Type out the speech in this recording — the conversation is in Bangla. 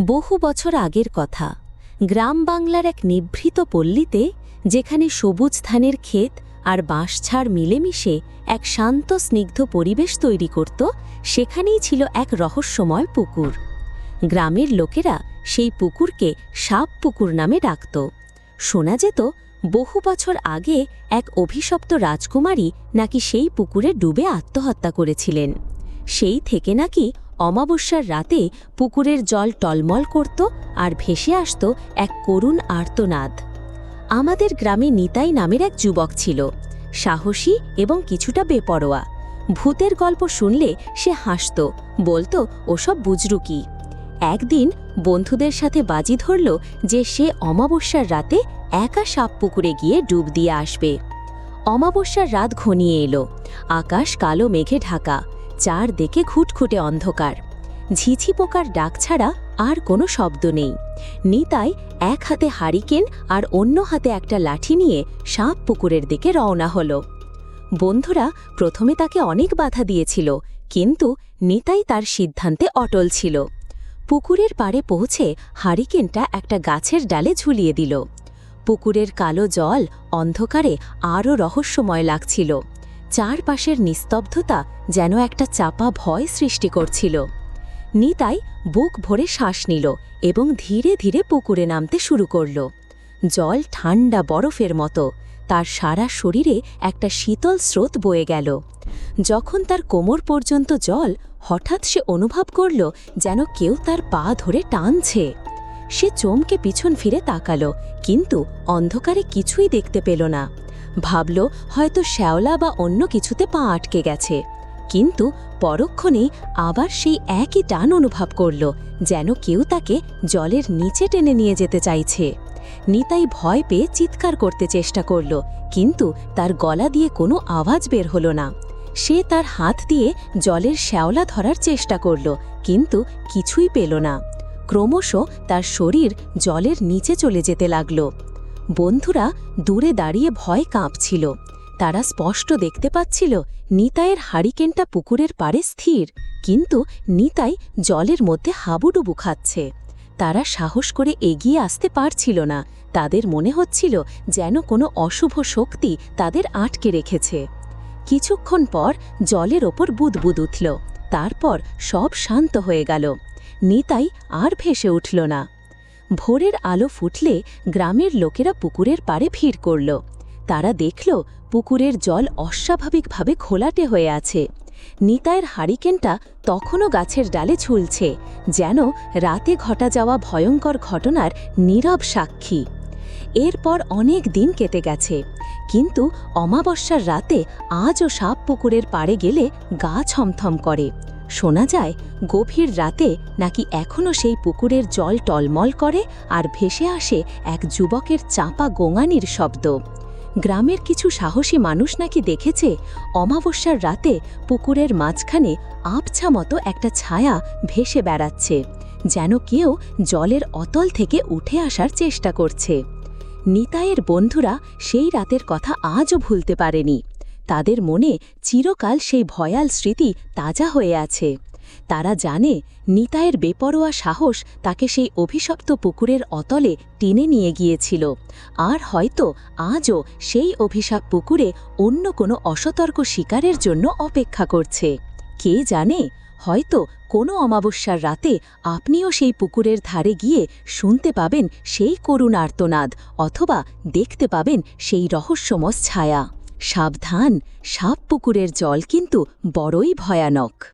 বহু বছর আগের কথা। গ্রাম বাংলার এক নিভৃত পল্লীতে, যেখানে সবুজ ধানের ক্ষেত আর বাঁশঝাড় মিলেমিশে এক শান্ত, স্নিগ্ধ পরিবেশ তৈরি করত, সেখানেই ছিল এক রহস্যময় পুকুর। গ্রামের লোকেরা সেই পুকুরকে সাপ পুকুর নামে ডাকত। শোনা যেত, বহু বছর আগে এক অভিশপ্ত রাজকুমারী নাকি সেই পুকুরে ডুবে আত্মহত্যা করেছিলেন। সেই থেকে নাকি অমাবস্যার রাতে পুকুরের জল টলমল করত আর ভেসে আসত এক করুণ আর্তনাদ। আমাদের গ্রামে নিতাই নামের এক যুবক ছিল। সাহসী এবং কিছুটা বেপরোয়া। ভূতের গল্প শুনলে সে হাসত, বলতো, ওসব বুজরুকি। একদিন বন্ধুদের সাথে বাজি ধরল যে সে অমাবস্যার রাতে একা সাপ পুকুরে গিয়ে ডুব দিয়ে আসবে। অমাবস্যার রাত ঘনিয়ে এলো। আকাশ কালো মেঘে ঢাকা। চার দেখে খুটখুটে অন্ধকার। ঝিঝি পোকার ডাক ছাড়া আর কোনো শব্দ নেই। নিতাই এক হাতে হারিকেন আর অন্য হাতে একটা লাঠি নিয়ে সাপ পুকুরের দিকে রওনা হল। বন্ধুরা, প্রথমে তাকে অনেক বাধা দিয়েছিল, কিন্তু নিতাই তার সিদ্ধান্তে অটল ছিল। পুকুরের পাড়ে পৌঁছে হারিকেনটা একটা গাছের ডালে ঝুলিয়ে দিল। পুকুরের কালো জল অন্ধকারে আরও রহস্যময় লাগছিল। চারপাশের নিস্তব্ধতা যেন একটা চাপা ভয় সৃষ্টি করছিল। নিতাই বুক ভরে শ্বাস নিল এবং ধীরে ধীরে পুকুরে নামতে শুরু করল। জল ঠান্ডা বরফের মতো, তার সারা শরীরে একটা শীতল স্রোত বয়ে গেল। যখন তার কোমর পর্যন্ত জল, হঠাৎ সে অনুভব করল যেন কেউ তার পা ধরে টানছে। সে চমকে পিছন ফিরে তাকালো, কিন্তু অন্ধকারে কিছুই দেখতে পেল না। ভাবল হয়তো শ্যাওলা বা অন্য কিছুতে পা আটকে গেছে। কিন্তু পরক্ষণেই আবার সেই একই টান অনুভব করল, যেন কেউ তাকে জলের নিচে টেনে নিয়ে যেতে চাইছে। নিতাই ভয় পেয়ে চিৎকার করতে চেষ্টা করল, কিন্তু তার গলা দিয়ে কোনো আওয়াজ বের হলো না। সে তার হাত দিয়ে জলের শ্যাওলা ধরার চেষ্টা করল, কিন্তু কিছুই পেল না। ক্রমশ তার শরীর জলের নিচে চলে যেতে লাগল। বন্ধুরা দূরে দাঁড়িয়ে ভয় কাঁপছিল। তারা স্পষ্ট দেখতে পাচ্ছিল নিতাইয়ের হারিকেনটা পুকুরের পাড়ে স্থির, কিন্তু নিতাই জলের মধ্যে হাবুডুবু খাচ্ছে। তারা সাহস করে এগিয়ে আসতে পারছিল না। তাদের মনে হচ্ছিল যেন কোনো অশুভ শক্তি তাদের আটকে রেখেছে। কিছুক্ষণ পর জলের ওপর বুদবুদ উঠল, তারপর সব শান্ত হয়ে গেল। নিতাই আর ভেসে উঠল না। ভোরের আলো ফুটলে গ্রামের লোকেরা পুকুরের পাড়ে ভিড় করল। তারা দেখল পুকুরের জল অস্বাভাবিকভাবে খোলাটে হয়ে আছে। নিতায়ের হারিকেনটা তখনও গাছের ডালে ঝুলছে, যেন রাতে ঘটা যাওয়া ভয়ঙ্কর ঘটনার নীরব সাক্ষী। এরপর অনেক দিন কেটে গেছে, কিন্তু অমাবস্যার রাতে আজও সাপ পুকুরের পাড়ে গেলে গা ছমথম করে। শোনা যায়, গভীর রাতে নাকি এখনও সেই পুকুরের জল টলমল করে আর ভেসে আসে এক যুবকের চাপা গোঙানির শব্দ। গ্রামের কিছু সাহসী মানুষ নাকি দেখেছে, অমাবস্যার রাতে পুকুরের মাঝখানে আবছা মতো একটা ছায়া ভেসে বেড়াচ্ছে, যেন কেউ জলের অতল থেকে উঠে আসার চেষ্টা করছে। নিতাইয়ের বন্ধুরা সেই রাতের কথা আজও ভুলতে পারেনি। তাদের মনে চিরকাল সেই ভয়াল স্মৃতি তাজা হয়ে আছে। তারা জানে নিতায়ের বেপরোয়া সাহস তাকে সেই অভিশপ্ত পুকুরের অতলে টেনে নিয়ে গিয়েছিল। আর হয়তো আজও সেই অভিশাপ পুকুরে অন্য কোনো অসতর্ক শিকারের জন্য অপেক্ষা করছে। কে জানে, হয়তো কোনো অমাবস্যার রাতে আপনিও সেই পুকুরের ধারে গিয়ে শুনতে পাবেন সেই করুণ আর্তনাদ অথবা দেখতে পাবেন সেই রহস্যময় ছায়া। সাবধান সাপ পুকুরের জল কিন্তু বড়ই ভয়ানক।